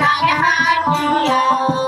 จะหาคนเดียว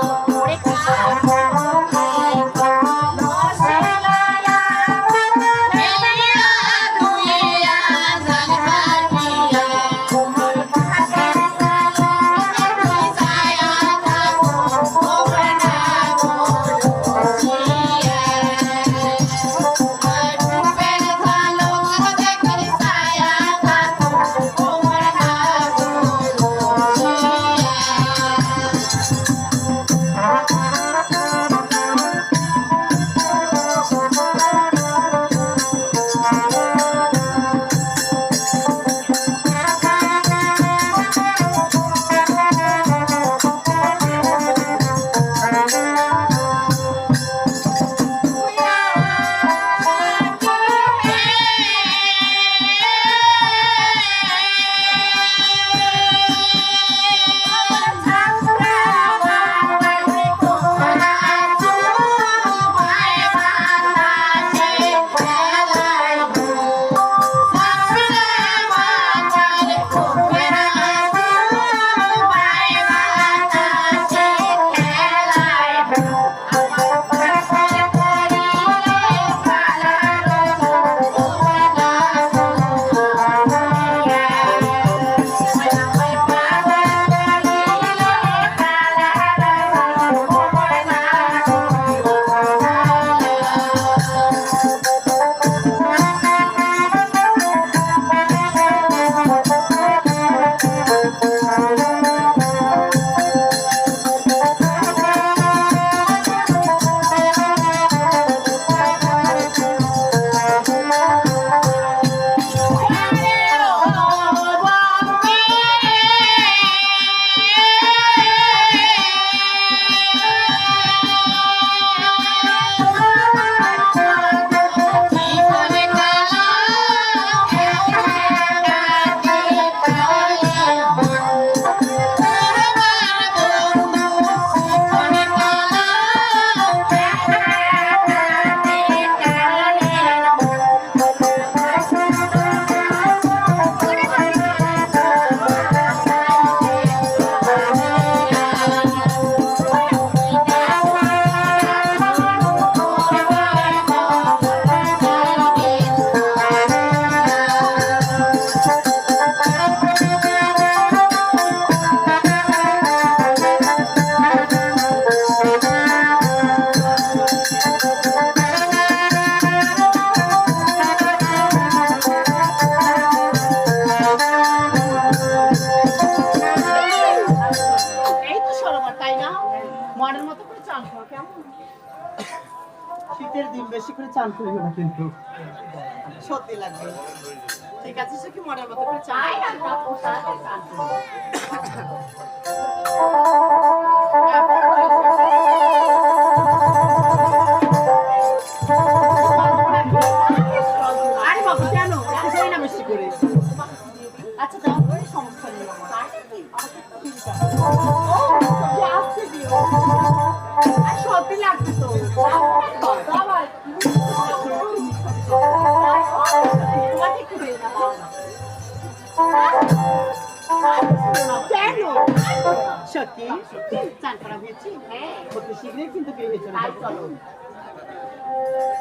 এই বেশি করে চান করিও না কিন্তু। সত্যি লাগবে। ঠিক আছে সে কি মনের মতো করে চান আচ্ছা দাও সমস্যা নেই আমার। ও, আসতে সত্যি? চান করা হয়েছে হ্যাঁ। কত শীঘ্রই কিন্তু বিয়ে হয়েছে চলো।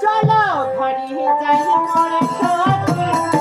চলো ঘরে যাই মোরা সত্যি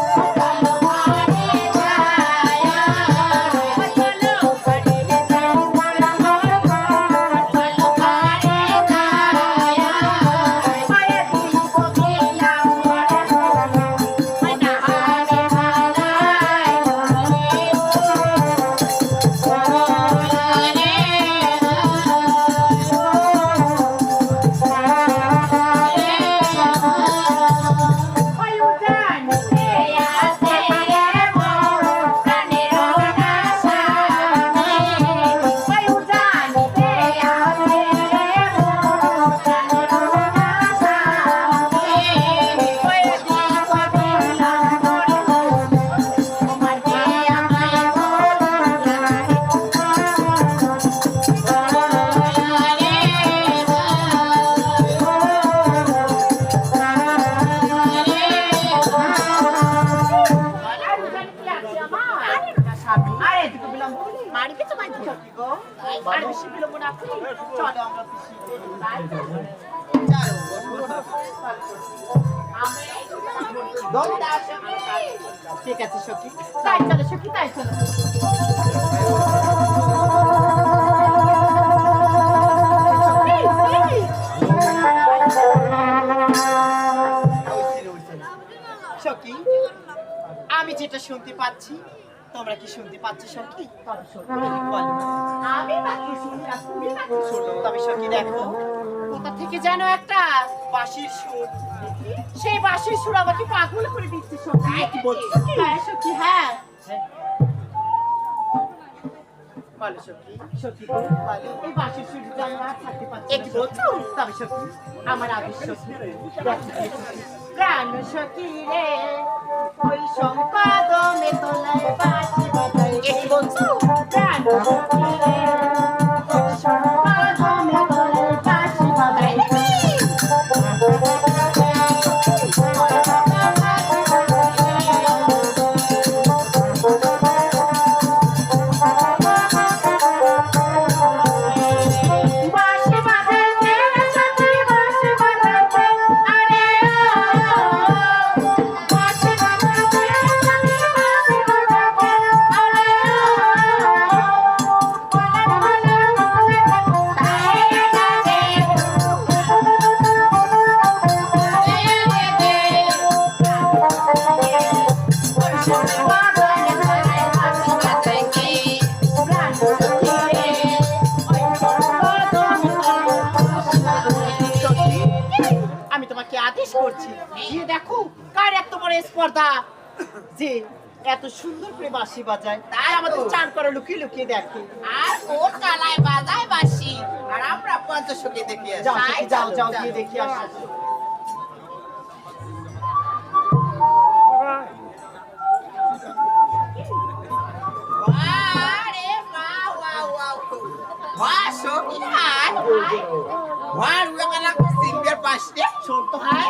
সত্যি গো আর বেশি বিলম্ব না করি চলো। আমরা পিসি তাই তো? ঠিক আছে সখী। তাই চলো সখী তাই চলো। সখী আমি যেটা শুনতে পাচ্ছি তোমরা কি শুনতে পাচ্ছ সখী? বলো। আমি বাকি শুনি তুমি বাকি শোনো। তবে সখী দেখো। কোথা থেকে যেন একটা বাঁশির সুর সেই বাঁশির সুর আমাকে পাগল করে দিচ্ছে সখী। কি বলছো? হ্যাঁ সখী হ্যাঁ। সখী। আমার আবির প্রাণ সখী রে। ওই সম্পাদমে তোলায় বাঁশি বাজাই। কি বলছো প্রাণ যে এত সুন্দর করে বাঁশি বাজায় তাই আমাদের চান করে লুকিয়ে লুকিয়ে দেখে আর ওর কালায় বাজায় বাসি আর আমরা পঞ্চশকে দেখে যাও সখী, যাও যাও গিয়ে দেখি আসো। আরে বাহ ওয়াও ওয়াও ওয়া শোকি হাই ওয়া রুয়ালা সিঙ্গার পাশে শোন তো হাই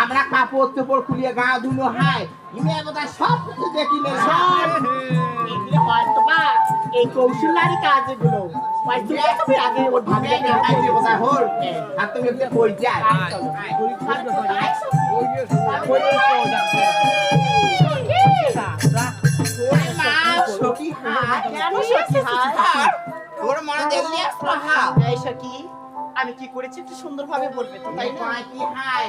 আমরা কাপড় চোপড় খুলিয়ে গা ধুলো হাই ইমে বোধহয় সব কিছু দেখি নে শোন, এগুলো হয়তো বা এই কৌশলারি কাজ এগুলো হয়তো বা তুমি আগে ওর ভাবি ভাবে দেখাই দিয়ে বোধহয় হোল আর তুমি একটু কই যায় মা সখী হাই কেন সখী হাই? তোর দেখলি আসলো হা এই সখী, আমি কি করেছি? একটু সুন্দরভাবে বলবে তো তাই না? কি হাই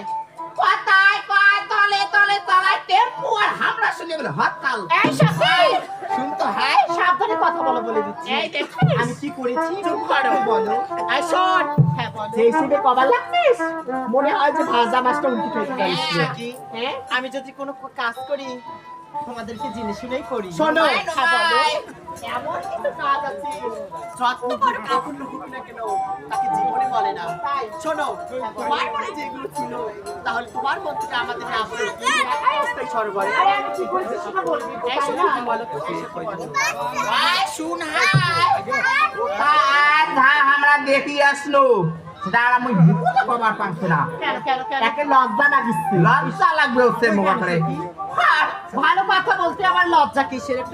কথায় কয় তলে তলে তলায় টেম্পু আর হামলা শুনে বলে হরতাল। এই সখী শুনতো হাই সাবধানে কথা বলা বলে দিচ্ছি। এই দেখছিস? আমি কি করেছি? চুপ করো। বলো। এই শোন। হ্যাঁ বলো। যে হিসেবে কবার লাগছিস মনে হয় যে ভাজা মাছটা উল্টে খেতে পারিস হ্যাঁ, হ্যাঁ? আমি যদি কোনো কাজ করি তোমাদেরকে জেনে শুনেই করি শোনো। হ্যাঁ, এমন কিছু কাজ আছে। যত্ন করে কাপড় লুকুক না কেন তাকে জীবনে বলে না। তাই। শোনো তোমার মনে যেগুলো ছিল তাহলে তোমার মন থেকে আমাদের না অবস্থায় সরবরে আমি কি করেছি সেটা বলবি তাই না বলো তো এই সব বলো। ভাই শুন হাই। তা আমরা দেখি আসলো। সেটা আর আমি বুকুতে কবার না। একে লজ্জা লাগিচ্ছে লজ্জা লাগবে হচ্ছে হ্যাঁ, ভালো কথা বলতে আমার লজ্জা কিসের? একটু